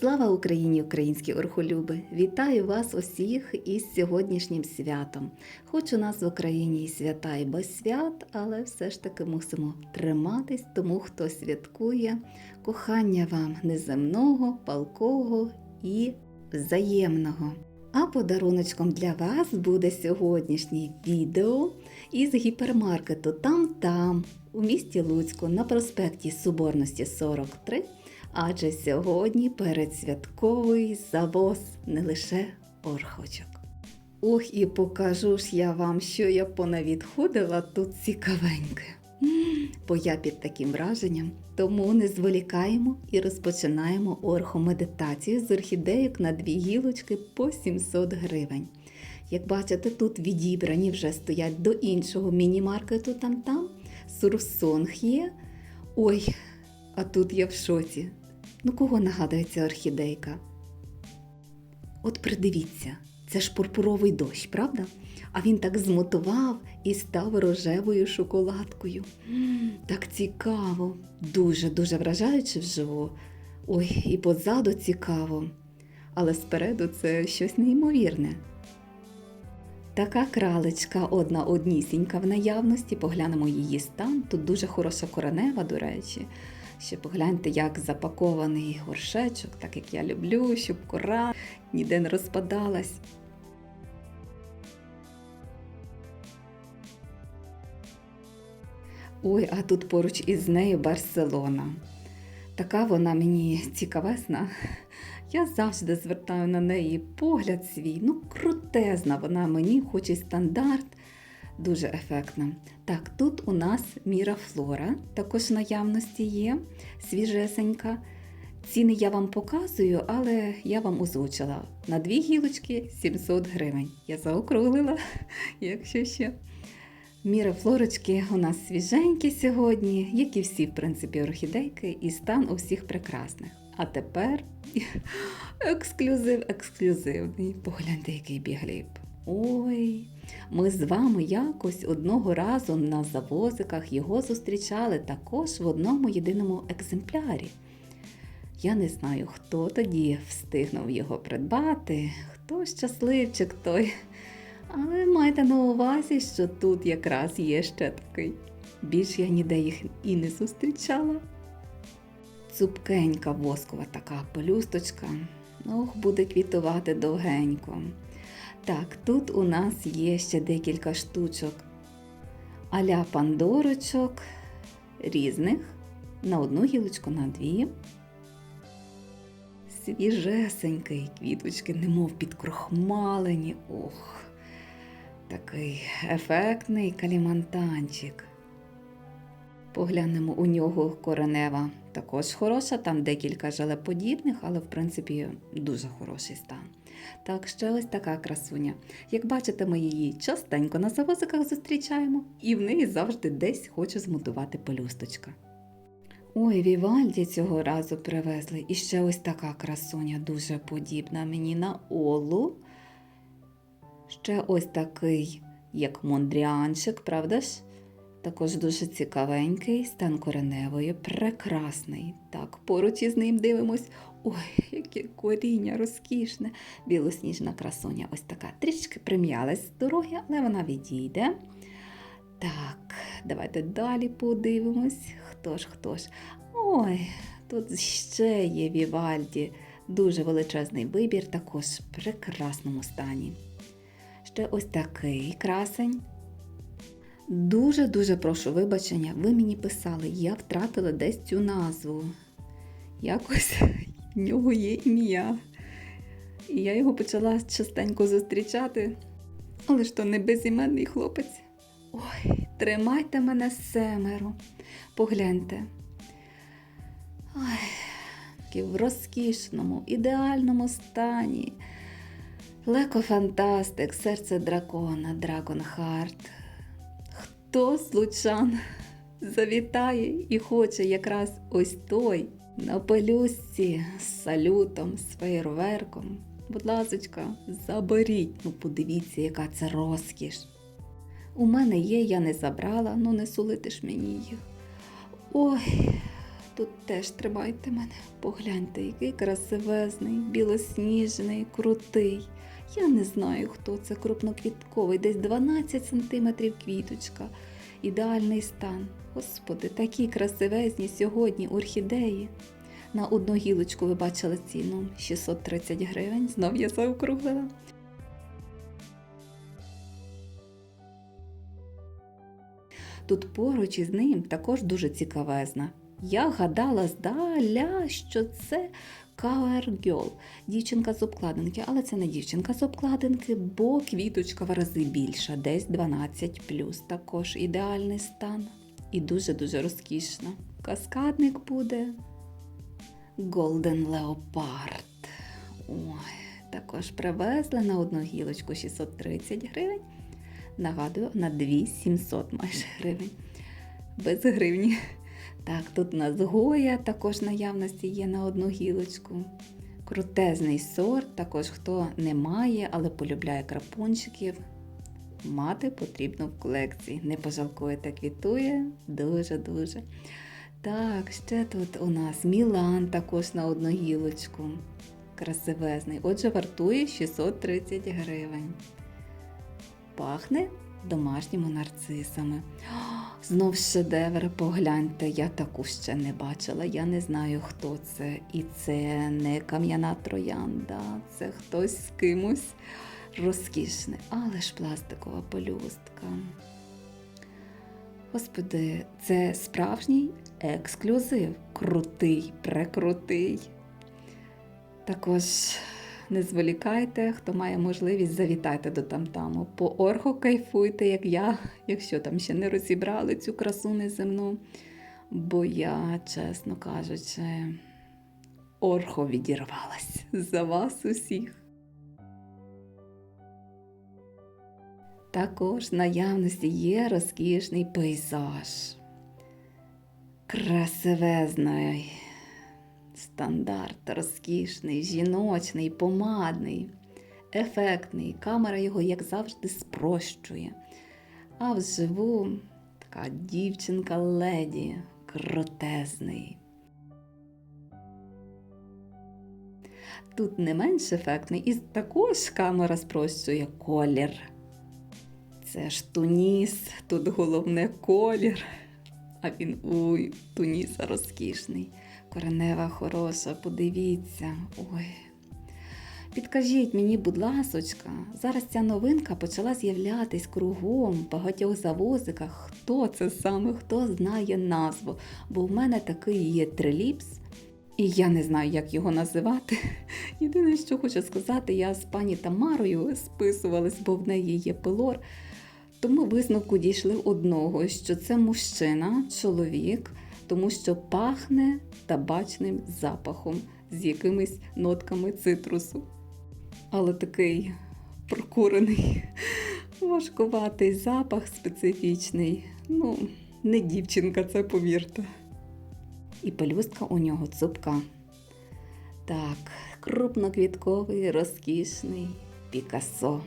Слава Україні, українські орхолюби! Вітаю вас усіх із сьогоднішнім святом. Хоч у нас в Україні і свята, і без свят, але все ж таки мусимо триматись тому, хто святкує кохання вам неземного, палкого і взаємного. А подаруночком для вас буде сьогоднішнє відео із гіпермаркету Там-Там у місті Луцьку на проспекті Соборності 43. Адже сьогодні передсвятковий завоз не лише орхочок. Ох, і покажу ж я вам, що я понавідходила тут цікавеньке. Бо я під таким враженням. Тому не зволікаємо і розпочинаємо орхомедитацію з орхідейок на дві гілочки по 700 гривень. Як бачите, тут відібрані вже стоять до іншого міні-маркету там-там. Сурсонг є. Ой, а тут я в шоці. Ну кого нагадує ця орхідейка? От придивіться, це ж пурпуровий дощ, правда? А він так змотував і став рожевою шоколадкою. Так цікаво, дуже-дуже вражаюче вживу. Ой, і позаду цікаво. Але спереду це щось неймовірне. Така кралечка одна однісінька в наявності. Поглянемо її стан. Тут дуже хороша коренева, до речі. Ще погляньте, як запакований горшечок, так як я люблю, щоб кора ніде не розпадалась. Ой, а тут поруч із нею Барселона. Така вона мені цікавесна. Я завжди звертаю на неї погляд свій. Ну, крутезна вона мені, хоч і стандарт, дуже ефектна. Так, тут у нас мірафлора, також в наявності є, свіжесенька. Ціни я вам показую, але я вам озвучила. На дві гілочки 700 гривень. Я заокруглила, якщо ще. Міра флорочки у нас свіженькі сьогодні, як і всі, в принципі, орхідейки, і стан у всіх прекрасних. А тепер ексклюзив ексклюзивний. Погляньте, який бігліп. Ой, ми з вами якось одного разу на завозиках його зустрічали також в одному єдиному екземплярі. Я не знаю, хто тоді встигнув його придбати, хто щасливчик той. Але майте на увазі, що тут якраз є ще такий. Більш я ніде їх і не зустрічала. Цупкенька воскова така пелюсточка. Ох, буде квітувати довгенько. Так, тут у нас є ще декілька штучок. Аля пандорочок різних. На одну гілочку, на дві. Свіжесенький квіточки, немов підкрохмалені. Ох, такий ефектний калімантанчик. Поглянемо у нього коренева. Також хороша, там декілька жалеподібних, але в принципі дуже хороший стан. Так, ще ось така красуня. Як бачите, ми її частенько на завозиках зустрічаємо, і в неї завжди десь хоче змутувати пелюсточка. Ой, Вівальді цього разу привезли. І ще ось така красуня, дуже подібна мені на Олу. Ще ось такий, як мондріанчик, правда ж? Також дуже цікавенький, стан кореневої, прекрасний. Так, поруч із ним дивимось. Ой, яке коріння розкішне. Білосніжна красуня, ось така. Трішки прим'ялась з дороги, але вона відійде. Так, давайте далі подивимось. Хто ж, хто ж. Ой, тут ще є Вівальді. Дуже величезний вибір, також в прекрасному стані. Ще ось такий красень. Дуже-дуже прошу вибачення, ви мені писали, я втратила десь цю назву. Якось в нього є ім'я. І я його почала частенько зустрічати. Але ж то не безіменний хлопець. Ой, тримайте мене семеро. Погляньте. Ой, в розкішному, ідеальному стані. Леко Фантастик, серце дракона, Драгон Харт. Хто з завітає і хоче якраз ось той на пелюсці з салютом, з фейерверком. Будь ласочка, заберіть, ну подивіться, яка це розкіш. У мене є, я не забрала, ну не сулити ж мені їх. Ой, Тут теж тримайте мене. Погляньте, який красивезний, білосніжний, крутий. Я не знаю, хто це крупноквітковий, десь 12 см квіточка. Ідеальний стан. Господи, такі красивезні сьогодні орхідеї. На одну гілочку ви бачили ціну 630 гривень. Знов я заокруглила. Тут поруч із ним також дуже цікавезна. Я гадала здаля, що це Cover Girl, дівчинка з обкладинки, але це не дівчинка з обкладинки, бо квіточка в рази більша, десь 12 також ідеальний стан. І дуже-дуже розкішна. Каскадник буде Golden Leopard. Ой, також привезли на одну гілочку 630 гривень. Нагадую, на 2700 майже гривень. Без гривні. Так, тут у нас Гоя також наявності є на одну гілочку. Крутезний сорт, також хто не має, але полюбляє крапунчиків. Мати потрібно в колекції. Не пожалкуєте, квітує дуже-дуже. Так, ще тут у нас Мілан також на одну гілочку. Красивезний. Отже, вартує 630 гривень. Пахне домашніми нарцисами. Знов шедевр, погляньте, я таку ще не бачила. Я не знаю, хто це. І це не кам'яна троянда, це хтось з кимось розкішний, але ж пластикова пелюстка. Господи, це справжній ексклюзив. Крутий, прекрутий. Також не зволікайте, хто має можливість, завітайте до тамтаму. По орху кайфуйте, як я, якщо там ще не розібрали цю красу неземну. Бо я, чесно кажучи, орхо відірвалась за вас усіх. Також в наявності є розкішний пейзаж. Красивезний стандарт, розкішний, жіночний, помадний, ефектний. Камера його, як завжди, спрощує. А вживу така дівчинка леді, крутезний. Тут не менш ефектний, і також камера спрощує колір. Це ж Туніс, тут головне колір. А він ой, Туніса розкішний. Коренева хороша, подивіться. Ой. Підкажіть мені, будь ласочка, зараз ця новинка почала з'являтись кругом в багатьох завозиках. Хто це саме, хто знає назву? Бо в мене такий є триліпс, і я не знаю, як його називати. Єдине, що хочу сказати, я з пані Тамарою списувалась, бо в неї є пилор. Тому висновку дійшли одного, що це мужчина, чоловік, тому що пахне табачним запахом з якимись нотками цитрусу. Але такий прокурений, важкуватий запах специфічний. Ну, не дівчинка, це повірте. І пелюстка у нього цупка. Так, крупноквітковий, розкішний Пікассо.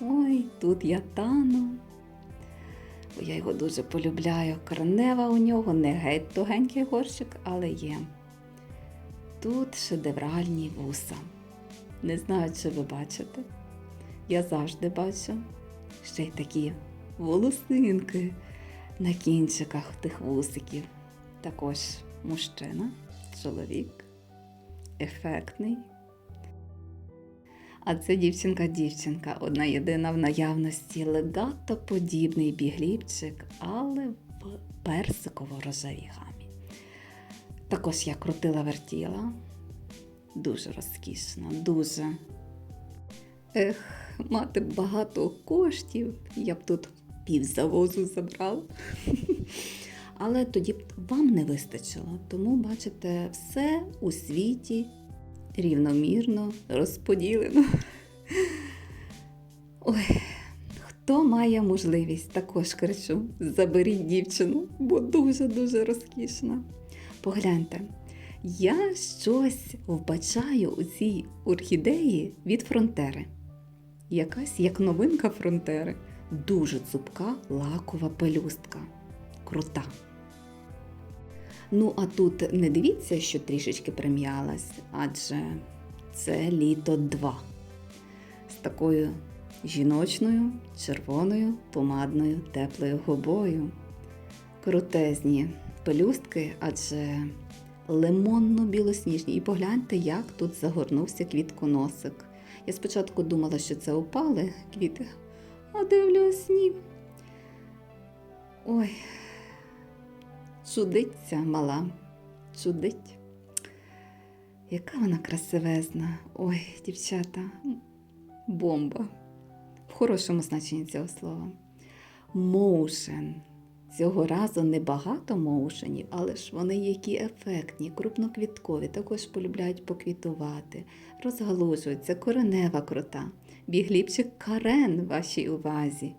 Ой, тут я тану. Бо я його дуже полюбляю. Корнева у нього не геть тугенький горщик, але є. Тут шедевральні вуса. Не знаю, чи ви бачите. Я завжди бачу ще й такі волосинки на кінчиках тих вусиків. Також мужчина, чоловік, ефектний. А це дівчинка-дівчинка, одна єдина в наявності легатоподібний бігліпчик, але в персиково-рожевій гамі. Також я крутила вертіла. Дуже розкішна, дуже. Ех, мати багато коштів, я б тут півзавозу забрала. Але тоді б вам не вистачило. Тому, бачите, все у світі рівномірно розподілено. Ой, хто має можливість, також кричу, заберіть дівчину, бо дуже-дуже розкішна. Погляньте, я щось вбачаю у цій орхідеї від фронтери. Якась як новинка фронтери. Дуже цупка лакова пелюстка. Крута. Ну, а тут не дивіться, що трішечки прим'ялась, адже це літо 2 з такою жіночною, червоною, помадною, теплою губою. Крутезні пелюстки, адже лимонно-білосніжні. І погляньте, як тут загорнувся квітконосик. Я спочатку думала, що це опали квіти, а дивлюсь, ні. Ой, чудиться мала, чудить. Яка вона красивезна. Ой, дівчата, бомба. В хорошому значенні цього слова. Моушен. Цього разу небагато моушенів, але ж вони які ефектні, крупноквіткові, також полюбляють поквітувати, розгалужуються, коренева крута, бігліпчик карен вашій увазі.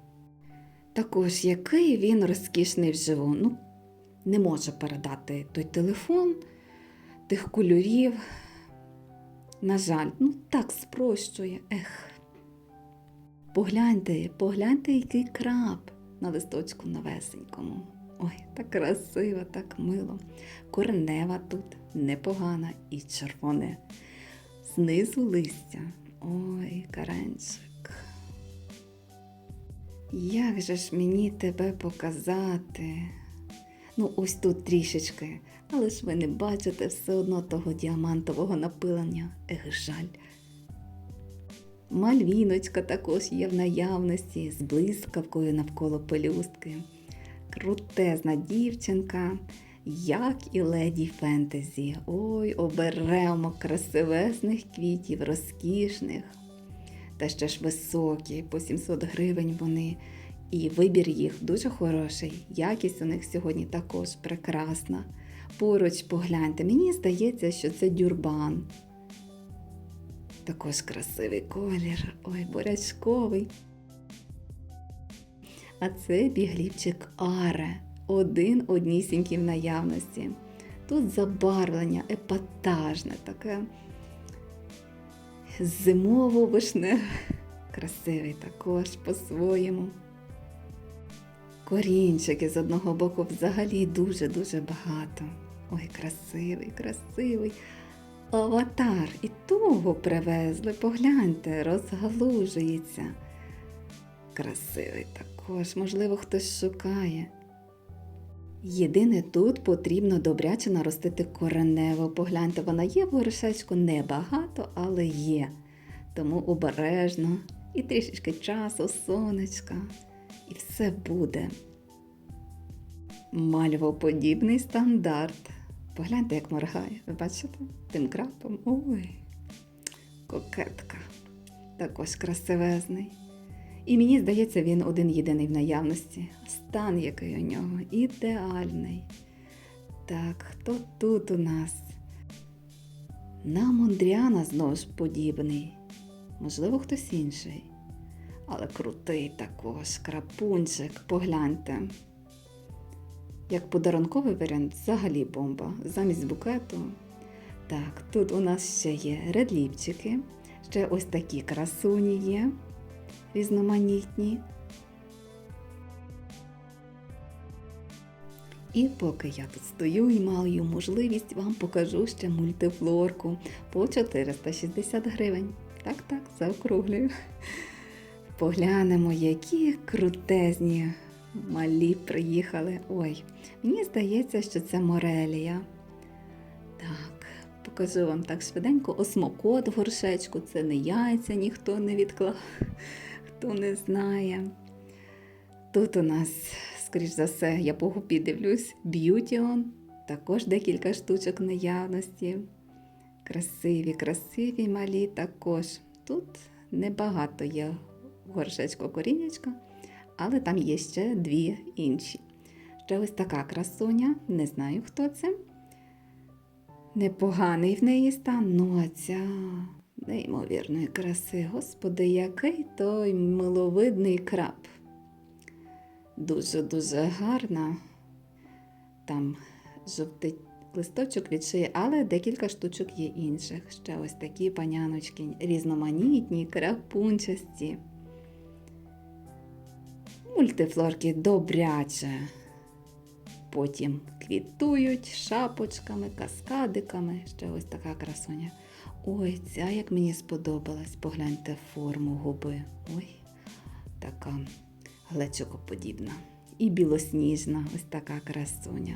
Також який він розкішний вживу. Ну, не може передати той телефон, тих кольорів. На жаль, ну так спрощує. Ех. Погляньте, погляньте, який краб на листочку новесенькому. Ой, так красиво, так мило. Коренева тут непогана і червоне. Знизу листя. Ой, каренчик. Як же ж мені тебе показати? Ну, ось тут трішечки, але ж ви не бачите все одно того діамантового напилення. Ех, жаль. Мальвіночка також є в наявності з блискавкою навколо пелюстки. Крутезна дівчинка, як і леді фентезі. Ой, оберемо красивезних квітів, розкішних. Та ще ж високі, по 700 гривень вони. І вибір їх дуже хороший. Якість у них сьогодні також прекрасна. Поруч погляньте, мені здається, що це дюрбан. Також красивий колір, ой, борячковий. А це бігліпчик Аре, один однісінький в наявності. Тут забарвлення епатажне, таке зимово вишне, красивий також по-своєму. Корінчики з одного боку взагалі дуже-дуже багато. Ой, красивий, красивий. Аватар і того привезли, погляньте, розгалужується. Красивий також, можливо, хтось шукає. Єдине тут потрібно добряче наростити коренево. Погляньте, вона є в горшечку небагато, але є. Тому обережно і трішечки часу, сонечка, і все буде. Мальвоподібний стандарт. Погляньте, як моргає. Ви бачите? Тим крапом. Ой, кокетка. Також красивезний. І мені здається, він один єдиний в наявності. Стан який у нього ідеальний. Так, хто тут у нас? На Мондріана знову ж подібний. Можливо, хтось інший. Але крутий також, крапунчик, погляньте. Як подарунковий варіант взагалі бомба. Замість букету. Так, тут у нас ще є редліпчики, ще ось такі красуні є, різноманітні. І поки я тут стою і маю можливість, вам покажу ще мультифлорку по 460 гривень. Так, так, заокруглюю. Поглянемо, які крутезні малі приїхали. Ой, мені здається, що це Морелія. Так, покажу вам так швиденько. Осмокот в горшечку, це не яйця, ніхто не відклав, хто не знає. Тут у нас, скоріш за все, я по губі дивлюсь, Б'ютіон, також декілька штучок наявності. Красиві, красиві малі також. Тут небагато є в горшечку але там є ще дві інші. Ще ось така красуня, не знаю, хто це. Непоганий в неї стан, ну а ця неймовірної краси. Господи, який той миловидний краб. Дуже-дуже гарна. Там жовтий листочок від шиї, але декілька штучок є інших. Ще ось такі паняночки, різноманітні, крапунчасті. Мультифлорки добряче. потім квітують шапочками, каскадиками. Ще ось така красуня. Ой, ця як мені сподобалась. Погляньте форму губи. Ой, така глечокоподібна. І білосніжна, ось така красуня.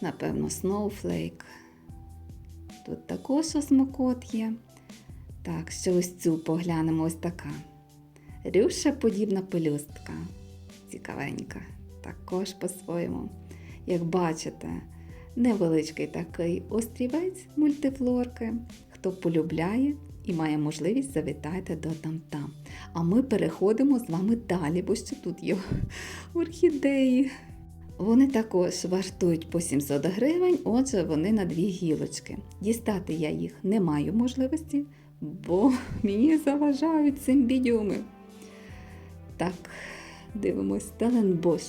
Напевно, Snowflake. Тут також осмокот є. Так, ще ось цю поглянемо ось така. Рюша подібна пелюстка. Цікавенька. Також по-своєму. Як бачите, невеличкий такий острівець мультифлорки. Хто полюбляє і має можливість, завітайте до там-там. А ми переходимо з вами далі, бо ще тут є орхідеї. Вони також вартують по 700 гривень, отже, вони на дві гілочки. Дістати я їх не маю можливості, бо мені заважають симбідіуми. Так, дивимось Стеленбош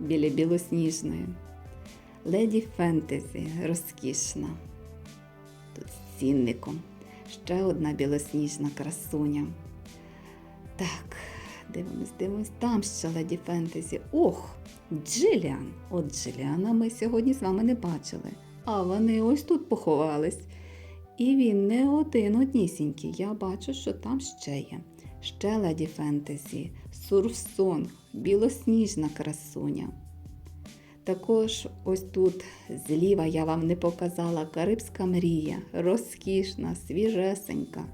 біля білосніжної. Леді Фентезі розкішна. Тут з цінником. Ще одна білосніжна красуня. Так, дивимось, дивимось. Там ще леді Фентезі. Ох, Джиліан. От Джиліана ми сьогодні з вами не бачили. А вони ось тут поховались. І він не один однісінький. Я бачу, що там ще є. Ще леді Фентезі, Сурфсон, білосніжна красуня. Також ось тут зліва я вам не показала Карибська мрія, розкішна, свіжесенька.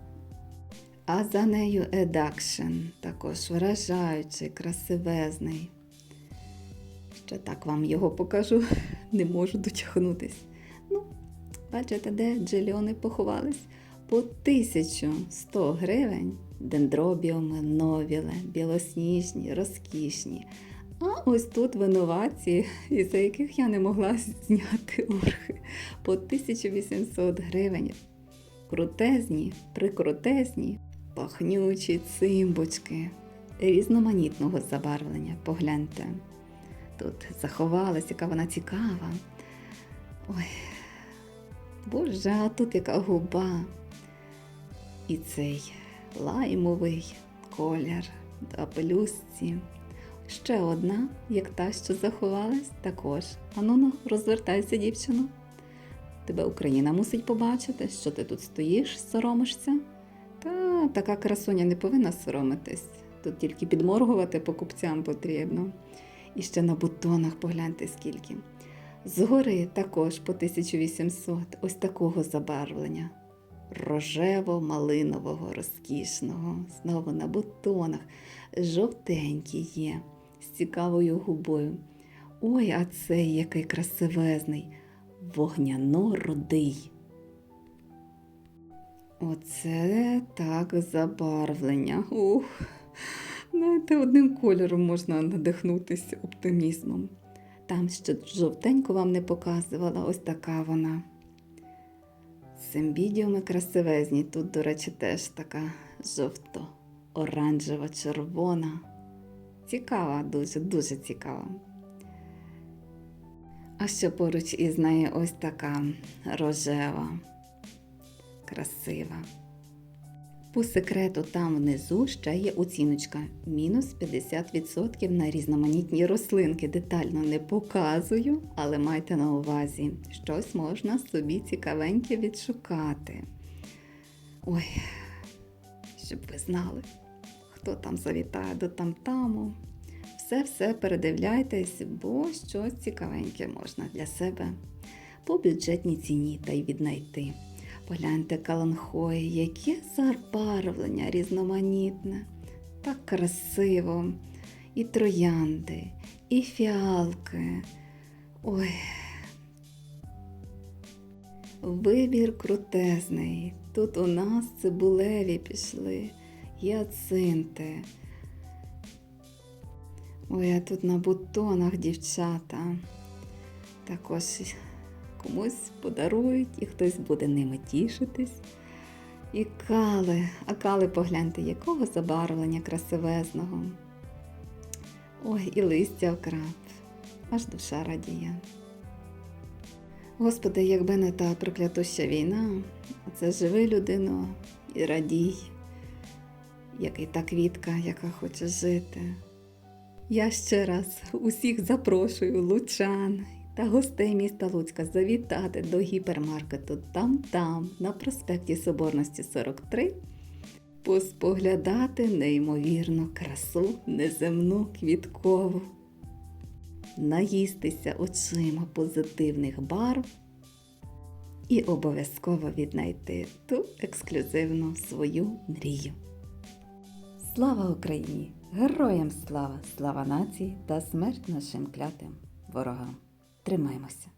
А за нею Едакшн, також вражаючий, красивезний. Ще так вам його покажу, не можу дотягнутись. Ну, бачите, де джельони поховались? По 1100 гривень дендробіуми, новіле, білосніжні, розкішні. А ось тут винуватці, із-за яких я не могла зняти орхи. По 1800 гривень. Крутезні, прикрутезні, пахнючі цимбочки різноманітного забарвлення. Погляньте. Тут заховалась, яка вона цікава. Ой, боже, а тут яка губа. І цей лаймовий колір до пелюстці. Ще одна, як та, що заховалась, також. Ану, розвертайся, дівчино. Тебе Україна мусить побачити, що ти тут стоїш, соромишся. Та така красуня не повинна соромитись. Тут тільки підморгувати покупцям потрібно. І ще на бутонах погляньте скільки. Згори також по 1800 ось такого забарвлення. Рожево-малинового, розкішного, знову на бутонах, жовтенькі є, з цікавою губою. Ой, а цей який красивезний, вогняно-рудий. Оце так забарвлення. Ух, знаєте, одним кольором можна надихнутися оптимізмом. Там ще жовтеньку вам не показувала, ось така вона. Симбідіуми красивезні. Тут, до речі, теж така жовто-оранжева, червона. Цікава, дуже, дуже цікава. А що поруч із нею ось така рожева, красива. По секрету там внизу ще є оціночка мінус 50% на різноманітні рослинки. Детально не показую, але майте на увазі, щось можна собі цікавеньке відшукати. Ой, щоб ви знали, хто там завітає до тамтаму. Все-все передивляйтесь, бо щось цікавеньке можна для себе по бюджетній ціні та й віднайти. Погляньте каланхої, яке забарвлення різноманітне, так красиво. І троянди, і фіалки. Ой. Вибір крутезний. Тут у нас цибулеві пішли, яцинти. Ой, а тут на бутонах дівчата. Також комусь подарують і хтось буде ними тішитись. І кали, а кали погляньте, якого забарвлення красивезного. Ой, і листя окрап, аж душа радіє. Господи, якби не та проклятуща війна, це живи людину і радій, як і та квітка, яка хоче жити. Я ще раз усіх запрошую лучан та гостей міста Луцька завітати до гіпермаркету там-там на проспекті Соборності 43, поспоглядати неймовірну красу неземну квіткову, наїстися очима позитивних барв і обов'язково віднайти ту ексклюзивну свою мрію. Слава Україні! Героям слава! Слава нації та смерть нашим клятим ворогам! Тримаймося!